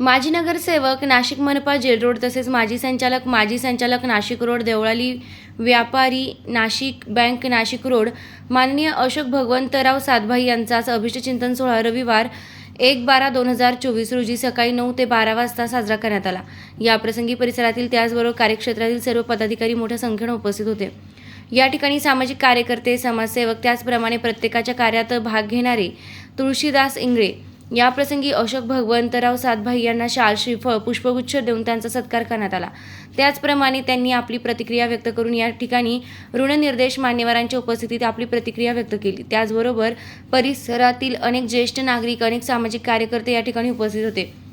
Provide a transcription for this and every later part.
माजी नगरसेवक नाशिक मनपा जेल रोड तसेच माजी संचालक माजी संचालक नाशिक रोड देवळाली व्यापारी नाशिक बँक नाशिक रोड माननीय अशोक भगवंतराव सातभाई यांचा अभिष्टचिंतन अभिष्ट चिंतन सोहळा रविवार एक बारा दोन हजार चोवीस रोजी सकाळी नऊ ते बारा वाजता साजरा करण्यात आला. याप्रसंगी परिसरातील त्याचबरोबर कार्यक्षेत्रातील सर्व पदाधिकारी मोठ्या संख्येनं उपस्थित होते. या ठिकाणी सामाजिक कार्यकर्ते समाजसेवक त्याचप्रमाणे प्रत्येकाच्या कार्यात भाग घेणारे तुळशीदास इंगळे याप्रसंगी अशोक भगवंतराव सातभाई यांना शाल श्रीफळ पुष्पगुच्छ देऊन त्यांचा सत्कार करण्यात आला. त्याचप्रमाणे त्यांनी आपली प्रतिक्रिया व्यक्त करून या ठिकाणी ऋणनिर्देश मान्यवरांच्या उपस्थितीत आपली प्रतिक्रिया व्यक्त केली. त्याचबरोबर परिसरातील अनेक ज्येष्ठ नागरिक अनेक सामाजिक कार्यकर्ते या ठिकाणी उपस्थित होते.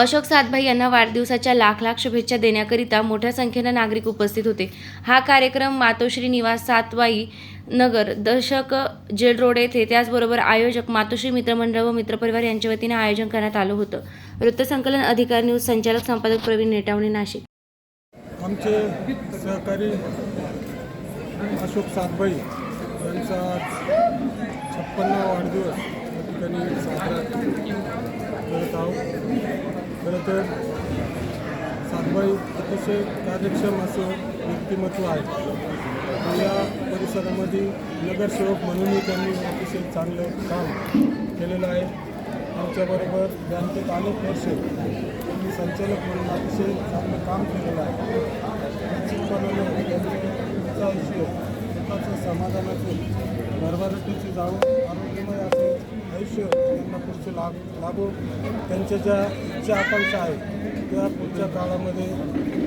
अशोक सातभाई यांना वाढदिवसाच्या लाख लाख शुभेच्छा देण्याकरिता मोठ्या संख्येनं नागरिक उपस्थित होते. हा कार्यक्रम मातोश्री निवास सातवाई नगर दशक जेल रोड येथे त्याचबरोबर आयोजक मातोश्री मित्रमंडळ व मित्रपरिवार यांच्या वतीने आयोजन करण्यात आलं होतं. वृत्तसंकलन अधिकार न्यूज संचालक संपादक प्रवीण नेटावणे नाशिक. आमचे सहकारी अशोक सातभाई यांचा छप्पन्न वाढदिवस. या ठिकाणी साजरा तर सातभाई अतिशय कार्यक्षम असं व्यक्तिमत्व आहे. या परिसरामध्ये नगरसेवक म्हणूनही त्यांनी अतिशय चांगलं काम केलेलं आहे. आमच्याबरोबर बँकेत अनेक वर्ष त्यांनी संचालक म्हणून अतिशय चांगलं काम केलेलं आहे. निश्चितपणाने त्यांचा आयुष्य स्वतःचं समाधानातून भरभराटीची जाऊन आरोग्यमय असेल आयुष्य त्यांना पुढचं लाभ लाभो. त्यांच्या ज्या इच्छा आकांक्षा आहेत त्या पुढच्या काळामध्ये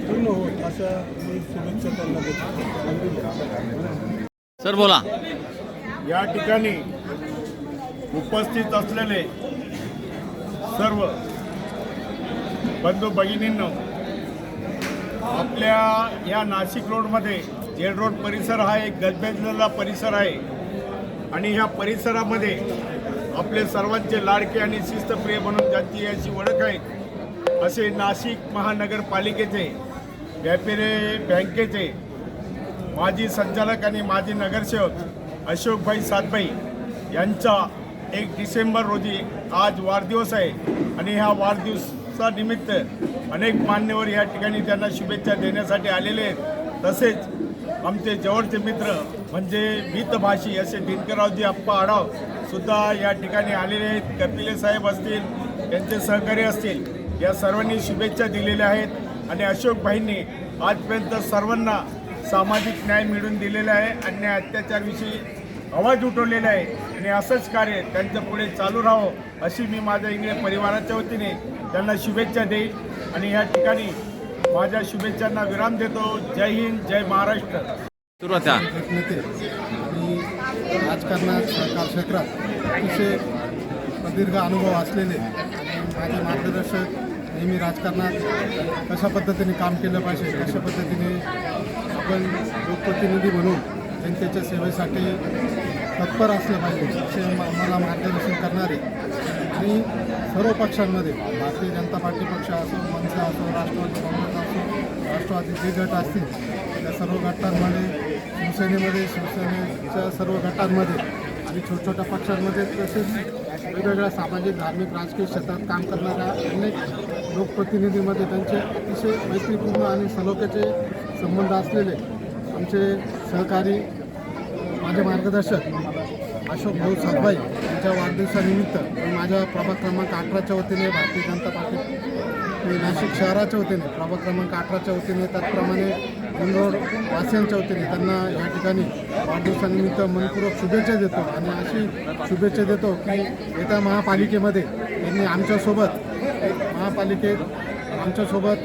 पूर्ण होत अशा मी शुभेच्छा त्यांना देतो. सर बोला. या ठिकाणी उपस्थित असलेले सर्व बंधू भगिनींनो आपल्या या नाशिक रोडमध्ये जेल रोड परिसर हा एक गजबजलेला परिसर आहे. आणि ह्या परिसरामध्ये आपले सर्वांचे लाडके आणि शिस्तप्रिय म्हणून ज्यांची याची ओळख आहे असे नाशिक महानगरपालिकेचे व्यापारी बँकेचे माजी संचालक आणि माजी नगरसेवक अशोकभाई सातभाई यांचा एक डिसेंबर रोजी आज वाढदिवस आहे आणि ह्या वाढदिवसानिमित्त अनेक मान्यवर या ठिकाणी त्यांना शुभेच्छा देण्यासाठी आलेले आहेत. तसेच आमचे जवळचे मित्र म्हणजे मितभाषी असे दिनकररावजी अप्पा आढाव सुद्धा या ठिकाणी आलेले आहेत. कपिले साहेब असतील त्यांचे सहकारी असतील या सर्वांनी शुभेच्छा दिलेल्या आहेत. आणि अशोकभाईंनी आजपर्यंत सर्वांना सामाजिक न्याय मिळवून दिलेला आहे. अन्याय अत्याचारविषयी आवाज उठवलेला आहे. आणि असंच कार्य त्यांचं पुढे चालू राहावं अशी मी माझ्या इंग्रज परिवाराच्या वतीने त्यांना शुभेच्छा देईल आणि या ठिकाणी माझ्या शुभेच्छांना विराम देतो. जय हिंद जय महाराष्ट्र. सुरुवात नेते आणि राजकारणात सहकार क्षेत्रात अतिशय प्रदीर्घ अनुभव असलेले माझे मार्गदर्शक नेहमी राजकारणात कशा पद्धतीने काम केलं पाहिजे कशा पद्धतीने आपण लोकप्रतिनिधी म्हणून जनतेच्या सेवेसाठी तत्पर असलं पाहिजे असे मला मार्गदर्शन करणारे आणि सर्व पक्षांमध्ये भारतीय जनता पार्टी पक्ष असो मनसे असो राष्ट्रवादी काँग्रेस असो राष्ट्रवादी जे गट असतील त्या सर्व गटांमध्ये शिवसेनेमध्ये शिवसेनेच्या सर्व गटांमध्ये आणि छोट्या छोट्या पक्षांमध्ये तसेच वेगवेगळ्या सामाजिक धार्मिक राजकीय क्षेत्रात काम करणाऱ्या अनेक लोकप्रतिनिधीमध्ये त्यांचे अतिशय मैत्रीपूर्ण आणि सलोख्याचे संबंध असलेले आमचे सहकारी माझे मार्गदर्शक अशोक भाऊ सातभाई यांच्या वाढदिवसानिमित्त माझ्या प्रभाग क्रमांक अठराच्या वतीने भारतीय जनता पार्टी मी नाशिक शहराच्या वतीने प्रभाग क्रमांक अठराच्या वतीने त्याचप्रमाणे इंदोर वासियांच्या वतीने त्यांना या ठिकाणी वाढदिवसानिमित्त मनपूर्वक शुभेच्छा देतो. आणि अशी शुभेच्छा देतो की येत्या महापालिकेमध्ये त्यांनी आमच्यासोबत महापालिकेत आमच्यासोबत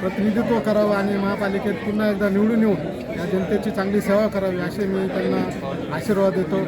प्रतिनिधित्व करावं आणि महापालिकेत पुन्हा एकदा निवडून येऊन या जनतेची चांगली सेवा करावी असे मी त्यांना आशीर्वाद देतो.